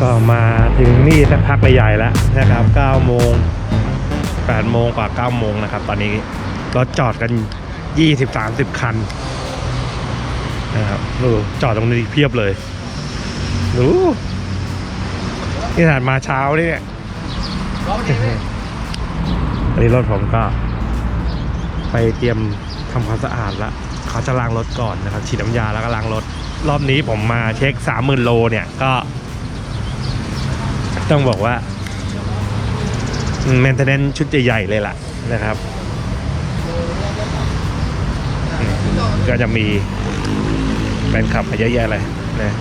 ก็มาถึงนี่สักพักใหญ่ๆแล้วนะครับ9โมง8โมงกว่า9โมงนะครับ ตอนนี้รถจอดกัน 20-30 คันนะครับดูจอดตรงนี้เพียบเลยดูนี่ขนาดมาเช้านี่เนี่ยอันนี้รถผมก็ ไปเตรียมทำความสะอาดละเขาจะล้างรถก่อนนะครับฉีดน้ำยาแล้วก็ล้างรถ รอบนี้ผมมาเช็คสามหมื่นโลเนี่ยก็ ต้องบอกว่าเมนเทนเนนชุดใหญ่ๆเลยล่ะนะครับ ก็จะมีแฟนคลับมาเยอะแยะเลยนะ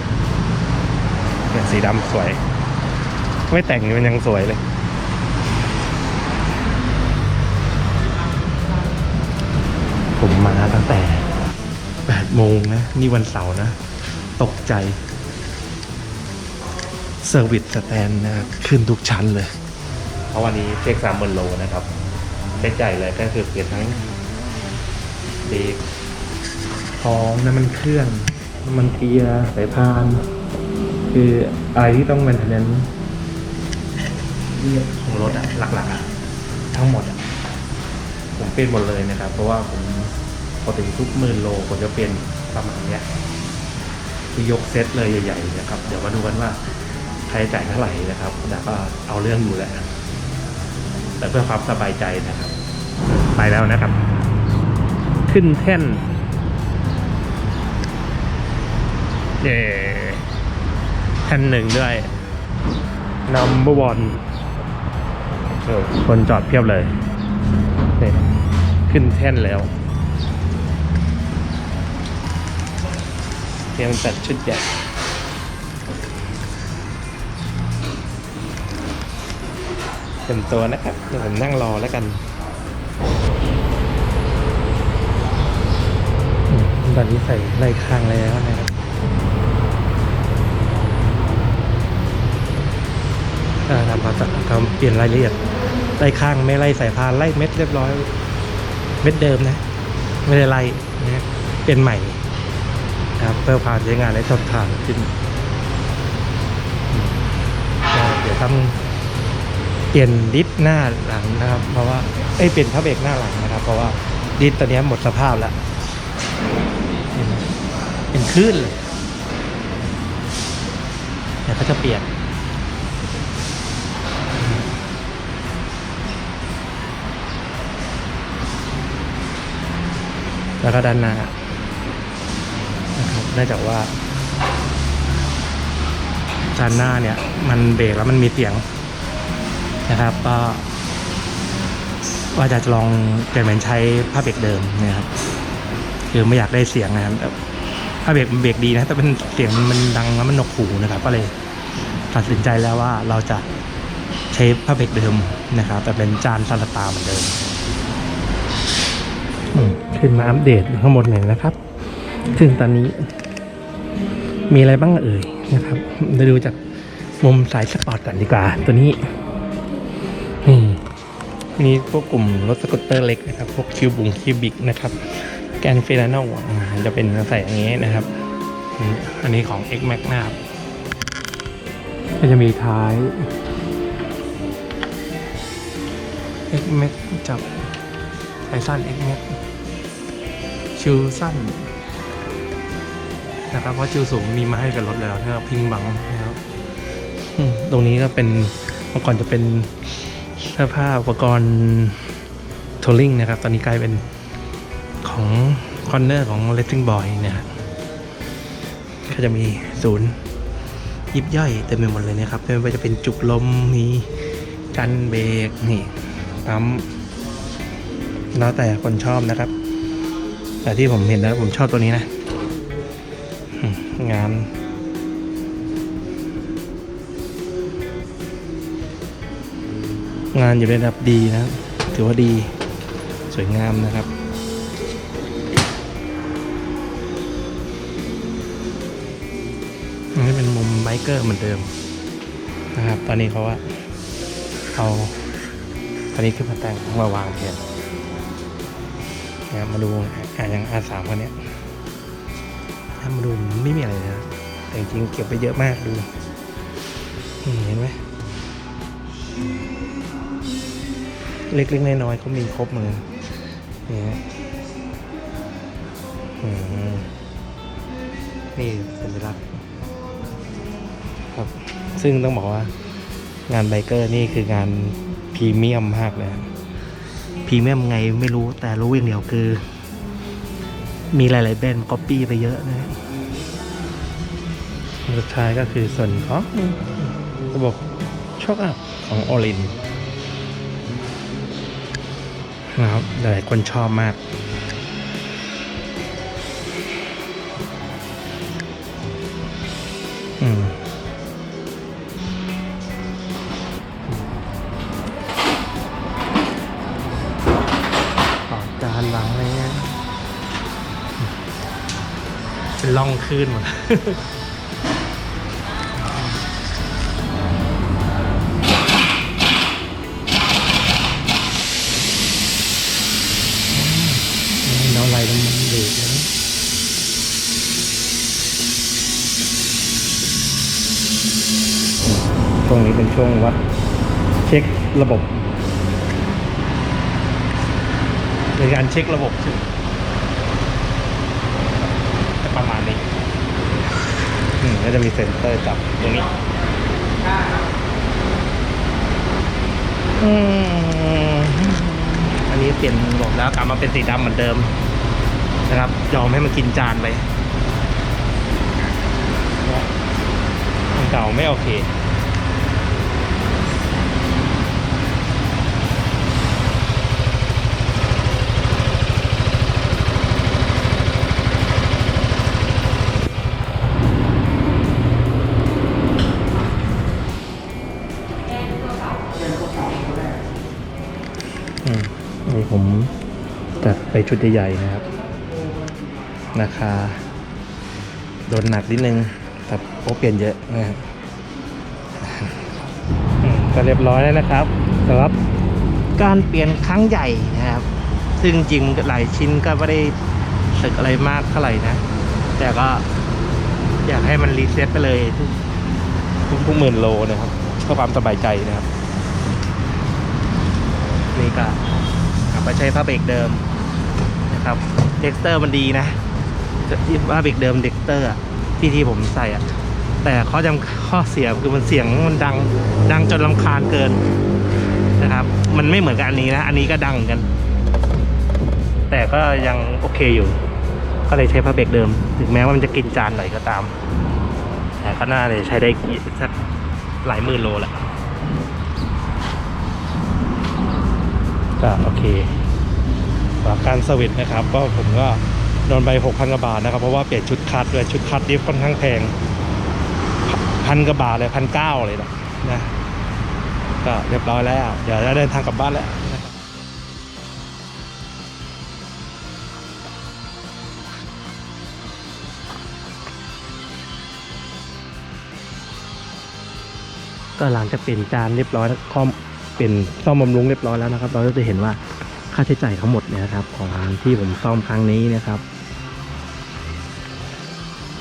สีดำสวย ไม่แต่งมันยังสวยเลยผมมาตั้งแต่8โมงนะ นี่วันเสาร์นะ ตกใจ เซอร์วิสสแตนนะครับขึ้นทุกชั้นเลย เพราะวันนี้เช็คสามหมื่นโลนะครับเช็คใหญ่เลยก็คือเปลี่ยนทั้งเบรกพร้อมน้ำมันเครื่องน้ำมันเกียร์สายพาน คืออะไรที่ต้องเป็นนั้นของรถอะหลักๆอะทั้งหมดอะผมเปลี่ยนหมดเลยนะครับ เพราะว่าผมพอถึงทุกหมื่นโลผมจะเปลี่ยนประมาณเนี้ยคือยกเซตเลยใหญ่ๆนะครับ เดี๋ยวมาดูกันว่า ใครจ่ายเท่าไหร่นะครับแต่ก็เอาเรื่องอยู่แหละแต่เพื่อความสบายใจนะครับ ไปแล้วนะครับ ขึ้นแท่นเย่แท่นหนึ่งด้วย number one เออคนจอดเพียบเลยนี่ขึ้นแท่นแล้วเตรียมจัดชุดใหญ่ เต็มตัวนะครับเดี๋ยวผมนั่งรอแล้วกัน ตอนนี้ใส่ไล่ข้างแล้วนะครับอ่าทำความสะอาดทำเปลี่ยนรายละเอียดไล่ข้างไม่ไล่สายพานไล่เม็ดเรียบร้อย เม็ดเดิมนะ ไม่ได้ไล่นะเปลี่ยนใหม่นะครับเพื่อความใช้งานได้ทนทานขึ้นเดี๋ยวทำ เปลี่ยนดิสหน้าหลังนะครับ เพราะว่าเอ้ยเปลี่ยนพระเบรกหน้าหลังนะครับ เพราะว่าดิสตัวนี้หมดสภาพแล้วเห็นไหมเป็นคลื่นเลยเดี๋ยวเขาจะเปลี่ยนแล้วก็ด้านหน้านะครับเนื่องจากว่าจานหน้าเนี่ย มันเบรกแล้วมันมีเสียง นะครับ ก็ว่าจะลองเปลี่ยนเป็นใช้ผ้าเบรกเดิมนะครับ คือไม่อยากได้เสียงนะครับผ้าเบรกมันเบรกดีนะ แต่เป็นเสียงมันดังแล้วมันหนวกหูนะครับ ก็เลยตัดสินใจแล้วว่าเราจะใช้ผ้าเบรกเดิมนะครับ แต่เป็นจานซาลาตาเหมือนเดิมขึ้นมาอัปเดตข้างบนหน่อยนะครับ ซึ่งตอนนี้ มีอะไรบ้างเอ่ยนะครับเดี๋ยวดูจากมุมสายสปอร์ตก่อนดีกว่า ตัวนี้ มีพวกกลุ่มรถสกูตเตอร์เล็กนะครับ พวกคิวบุงคิวบิกนะครับ แกนเฟรนโนจะเป็นใส่อย่างนี้นะครับอืมอันนี้ของ X Max นะครับ ก็จะมีท้าย X Max จับไทสั้น X Max ชิวสั้นนะครับ เพราะจิวสูงมีมาให้กับรถแล้วนะครับพิงบังนะครับอืมตรงนี้ก็เป็นเมื่อก่อนจะเป็นเสื้อผ้าอุปกรณ์โทลลิงนะครับ ตอนนี้กลายเป็นของคอนเนอร์ของ l e t t i n g Boy นะครับก็จะมีศูนย์ยิบย่อยเต็มไปหมดเลยนะครับไม่ว่าจะเป็นจุกลมมีกันเบรกนี่ปั๊มแล้วแต่คนชอบนะครับ แต่ที่ผมเห็นแล้วผมชอบตัวนี้นะงานานอยู่ในระดับดีนะครับ ถือว่าดีสวยงามนะครับนนี้เป็นมุมไบเกอร์เหมือนเดิมนะครับ ตอนนี้เขาว่าเอาอันนี้ขึ้นมาแต่งมาวางเพียนนะครับมาดูอ่าอย่างอาสามคนเนี้ยถ้ามาดูไม่มีอะไรนะแต่จริงเก็บไปเยอะมากดูเห็นไหม เล็กๆน้อยๆเขามีครบเหมดเลยนี่ฮะนี่สัญลักษณ์ครับ ซึ่งต้องบอกว่า งานไบเกอร์นี่คืองานพรีเมียมมากเลยพรีเมียมไงไม่รู้แต่รู้อย่างเดียวคือ มีหลาย ๆ แบรนด์ก๊อปปี้ไปเยอะนะฮะสุดท้ายก็คือส่วนของระบบช็อคอัพของโอลิน นะครับหลายคนชอบมาก อืมจานวางอะไรเงี้ยเป็นล่องคลื่นหมด ช่วงนี้เป็นช่วงวัดเช็คระบบในการเช็คระบบซึ่งจะประมาณนี้อืมก็จะมีเซ็นเซอร์จับตรงนี้อืมอันนี้เปลี่ยนระบบแล้วกลับมาเป็นสีดำเหมือนเดิม นะครับ ยอมให้มันกินจานไปอันเก่าไม่โอเค ชุดใหญ่ๆนะครับ ราคา โดนหนักนิดนึงแต่โอ้เปลี่ยนเยอะนะครับอืมก็เรียบร้อยแล้วนะครับสำหรับการเปลี่ยนครั้งใหญ่นะครับ ซึ่งจริงๆหลายชิ้นก็ไม่ได้สึกอะไรมากเท่าไหร่นะ แต่ก็อยากให้มันรีเซ็ตไปเลยทุกทุกทุกหมื่นโลนะครับเพื่อความสบายใจนะครับ นี่ก็กลับมาใช้ผ้าเบรกเดิม นะครับเท็กเตอร์มันดีนะที่ผ้าเบรกเดิมเด็กเตอร์ที่ที่ผมใส่อะแต่ข้อจำข้อเสียคือมันเสียงมันดังดังจนลำคาญเกินนะครับ มันไม่เหมือนกับอันนี้นะ อันนี้ก็ดังกัน แต่ก็ยังโอเคอยู่ ก็เลยใช้ผ้าเบรกเดิม ถึงแม้ว่ามันจะกินจานหน่อยก็ตาม แต่ก็น่าจะใช้ได้อีกสักหลายหมื่นโลแหละก็โอเค รับการสวิตนะครับก็ผมก็โดนไปหกพันกว่าบาทนะครับ เพราะว่าเปลี่ยนชุดคัดด้วยชุดคัดดิฟค่อนข้างแพงพันกว่าบาทเลยพันเก้าเลยนะนะก็เรียบร้อยแล้ว เดี๋ยวจะเดินทางกลับบ้านแล้วก็หลังจากเปลี่ยนจานเรียบร้อยแล้วคอมเป็นซ่อมบำรุงเรียบร้อยแล้วนะครับ เราก็จะเห็นว่า ค่าใช้จ่ายทั้งหมดเนี่ยนะครับ ของที่ผมซ่อมครั้งนี้นะครับ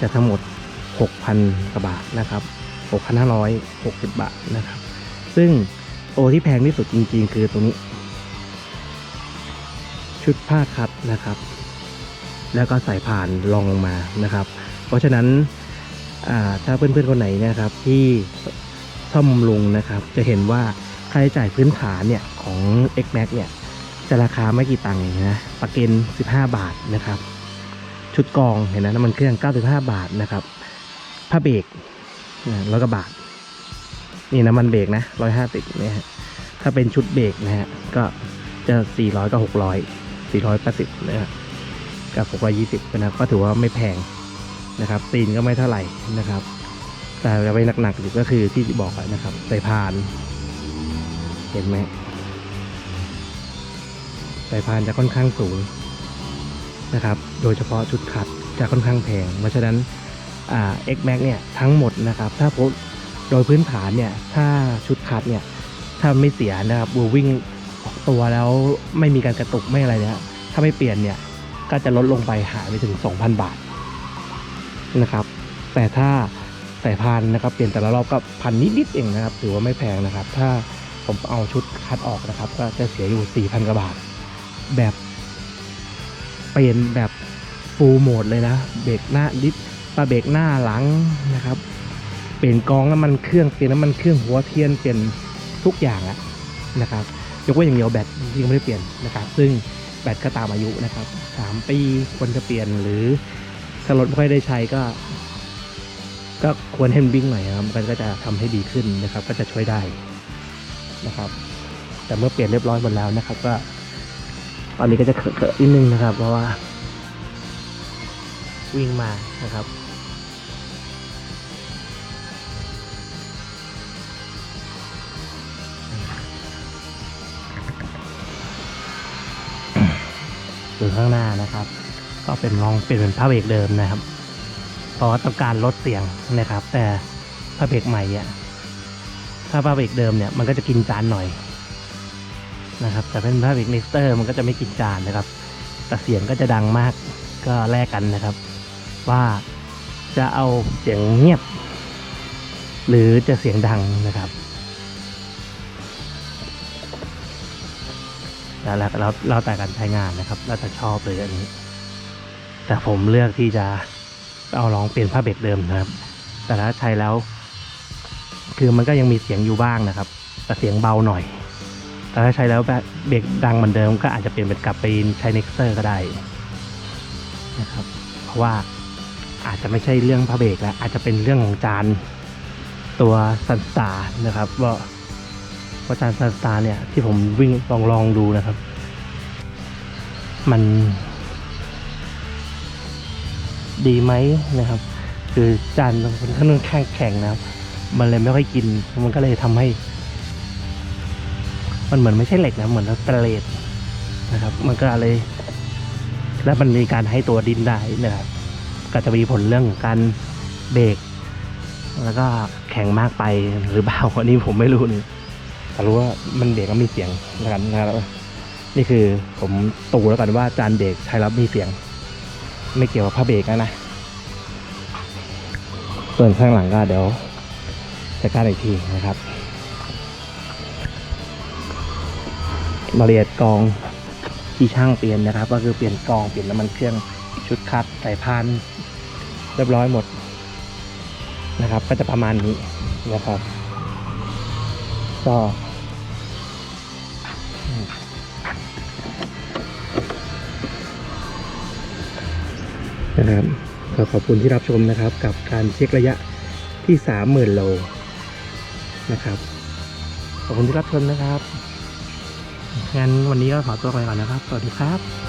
จะทั้งหมด 6,000กว่าบาทนะครับ 6,560 บาทนะครับ ซึ่งโอที่แพงที่สุดจริง ๆ คือตรงนี้ ชุดผ้าคัดนะครับ แล้วก็สายผ่านรองลงมานะครับ เพราะฉะนั้นอ่าถ้าเพื่อนๆคนไหนนะครับที่ซ่อมบำรุงนะครับ จะเห็นว่าค่าใช้จ่ายพื้นฐานเนี่ยของ X Max เนี่ย จะราคาไม่กี่ตังค์เองนะประกัน15 บาทนะครับ ชุดกรองเห็นนะน้ำมันเครื่อง 95 บาทนะครับผ้าเบรกร้อยกว่าบาท นี่น้ำมันเบรกนะ150เนี่ยถ้าเป็นชุดเบรกนะฮะก็จะ400กับ600 480นะฮะกับ620นะครับก็ถือว่าไม่แพงนะครับ ตีนก็ไม่เท่าไหร่นะครับ แต่จะไปหนักๆอยู่ก็คือที่บอกไว้นะครับใส่พาน เห็นไหม สายพานจะค่อนข้างสูงนะครับ โดยเฉพาะชุดขัดจะค่อนข้างแพง เพราะฉะนั้นอ่า X Max เนี่ยทั้งหมดนะครับ ถ้าพบโดยพื้นฐานเนี่ย ถ้าชุดคัดเนี่ย ถ้าไม่เสียนะครับบูวิ่งออกตัวแล้วไม่มีการกระตุกไม่อะไรเนี่ยถ้าไม่เปลี่ยนเนี่ย ก็จะลดลงไปหายไปถึง 2,000 บาทนะครับ แต่ถ้าสสายพานนะครับเปลี่ยนแต่ละรอบก็พันนิดๆเองนะครับถือว่าไม่แพงนะครับ ถ้าผมเอาชุดคัดออกนะครับ ก็จะเสียอยู่ 4,000กว่าบาท แบบเปลี่ยนแบบฟูลโหมดเลยนะ เบรกหน้าดิฟปาเบรกหน้าหลังนะครับ เปลี่ยนกองน้ำมันเครื่องเปลี่ยนน้ำมันเครื่องหัวเทียนเปลี่ยนทุกอย่างแล้วนะครับยกเว้นอย่างเดียวแบตยังไม่ได้เปลี่ยนนะครับ ซึ่งแบตก็ตามอายุนะครับสามปีควรจะเปลี่ยนหรือถ้ารถไม่ค่อยได้ใช้ก็ ก็ควรให้มันวิ่งหน่อยครับมันก็จะทำให้ดีขึ้นนะครับ ก็จะช่วยได้นะครับ แต่เมื่อเปลี่ยนเรียบร้อยหมดแล้วนะครับ ก็ ตอนนี้ก็จะเขอะๆนิดนึงนะครับ เพราะว่า วิ่งมานะครับอยู่ข้างหน้านะครับ ก็เป็นลองเปลี่ยนเป็นผ้าเบรกเดิมนะครับ เพราะว่าต้องการลดเสียงนะครับ แต่ผ้าเบรกใหม่เนี่ยถ้าผ้าเบรกเดิมเนี่ยมันก็จะกินจานหน่อย นะครับแต่เป็นผ้าเบรกเน็กเตอร์มันก็จะไม่กินจานนะครับแต่เสียงก็จะดังมากก็แลกกันนะครับ ว่าจะเอาเสียงเงียบ หรือจะเสียงดังนะครับแล้วแล้วแล้วเราแต่การใช้งานนะครับเราจะชอบเลยอันนี้ แต่ผมเลือกที่จะเอาลองเปลี่ยนผ้าเบรกเดิมนะครับ แต่ถ้าใช้แล้ว คือมันก็ยังมีเสียงอยู่บ้างนะครับ แต่เสียงเบาหน่อย แต่ถ้าใช้แล้วเบรกดังเหมือนเดิมก็อาจจะเปลี่ยนเป็นกลับไปใช้เน็กเซอร์ก็ได้นะครับ เพราะว่าอาจจะไม่ใช่เรื่องผ้าเบรกแล้วอาจจะเป็นเรื่องของจานตัวซันสตาร์นะครับว่าเพราจานซันสตาร์เนี่ยที่ผมวิ่งลองลองดูนะครับ มัน ดีไหมนะครับ คือจานมันค่อนข้างแข็งนะครับ มันเลยไม่ค่อยกินมันก็เลยทำให้ มันเหมือนไม่ใช่เหล็กนะเหมือนสเตนเลสนะครับ มันก็เลย แล้วมันมีการให้ตัวดินได้นะครับก็จะมีผลเรื่องการเบรกแล้วก็แข็งมากไปหรือเปล่าอันนี้ผมไม่รู้นี่แต่รู้ว่ามันเบรกแล้วมีเสียงนะครับนะครับนี่คือผมตูแล้วกันว่าจานเบรกใช้แล้วมีเสียง ไม่เกี่ยวกับผ้าเบรกนะนะส่วนข้างหลังก็เดี๋ยวจัดการอีกทีนะครับ มาเรียดกองที่ช่างเปลี่ยนนะครับ ก็คือเปลี่ยนกองเปลี่ยนน้ำมันเครื่องชุดคัดสายพานเรียบร้อยหมดนะครับ ก็จะประมาณนี้นะครับก็นะครับขอขอบคุณที่รับชมนะครับ กับการเช็คระยะที่สามหมื่นโลนะครับ ขอบคุณที่รับชมนะครับ งั้นวันนี้ก็ขอตัวไปก่อนนะครับ สวัสดีครับ